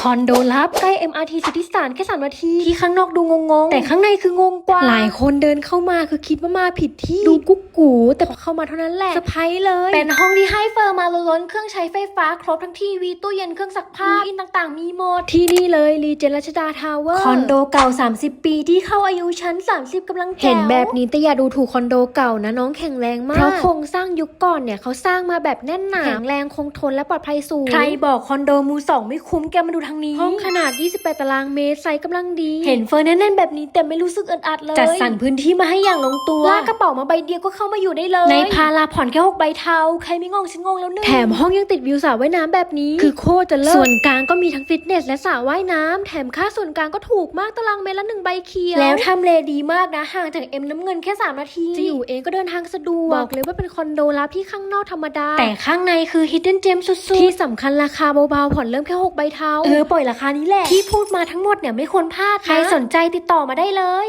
คอนโดลับใกล้ MRT สุทธิสารแค่สามนาที ที่ข้างนอกดูงงๆ แต่ข้างในคืองงกว่า หลายคนเดินเข้ามาคือคิดว่ามาผิดที่ ดูกุ๊กกูแต่พอเข้ามาเท่านั้นแหละเซอร์ไพรส์เลย เป็นห้องที่ให้เฟอร์มาล้นๆเครื่องใช้ไฟฟ้าครบทั้งทีวีตู้เย็นเครื่องซักผ้าอินต่างๆ มีหมด ที่นี่เลยรีเจนรัชดาทาวเวอร์คอนโดเก่า 30 ปีที่เข้าอายุชั้น 30กำลังแจ๋วเห็นแบบนี้แต่อย่าดูถูกคอนโดเก่านะน้องแข็งแรงมากเพราะโครงสร้างยุคก่อนเนี่ยเขาสร้างมาแบบแน่นหนาแข็งแรงคงทนและปลอดภัยสูงใครบอกคอนโดมือสองไม่คุ้มแกมาดูทางนี้ ห้องขนาด 28 ตารางเมตรไซส์กำลังดี เห็นเฟอร์แน่นๆแบบนี้แต่ไม่รู้สึกอึดอัดเลย จัดสรรพื้นที่มาให้อย่างลงตัว ลากกระเป๋ามาใบเดียวก็เข้ามาอยู่ได้เลย ในพาราผ่อนแค่หกใบเทาใครไม่งงฉันงงแล้วหนึ่งแถมห้องยังติดวิวสระว่ายน้ำแบบนี้ คือโคตรจะเลิศส่วนกลางก็มีทั้งฟิตเนสและสระว่ายน้ำแถมค่าส่วนกลางก็ถูกมากตารางเมตรละหนึ่งใบเขียวแล้วทำเลดีมากนะห่างจากเอ็มน้ำเงินแค่ 3 นาทีจะอยู่เองก็เดินทางสะดวกบอกเลยว่าเป็นคอนโดลับที่ข้างนอกธรรมดา แต่ข้างในคือ hidden gem สุดๆที่สำคัญราคาเบาๆผ่อนเริ่มแค่6ใบเทาเออปล่อยราคานี้แหละ ที่พูดมาทั้งหมดเนี่ยไม่ควรพลาดนะใครสนใจติดต่อมาได้เลย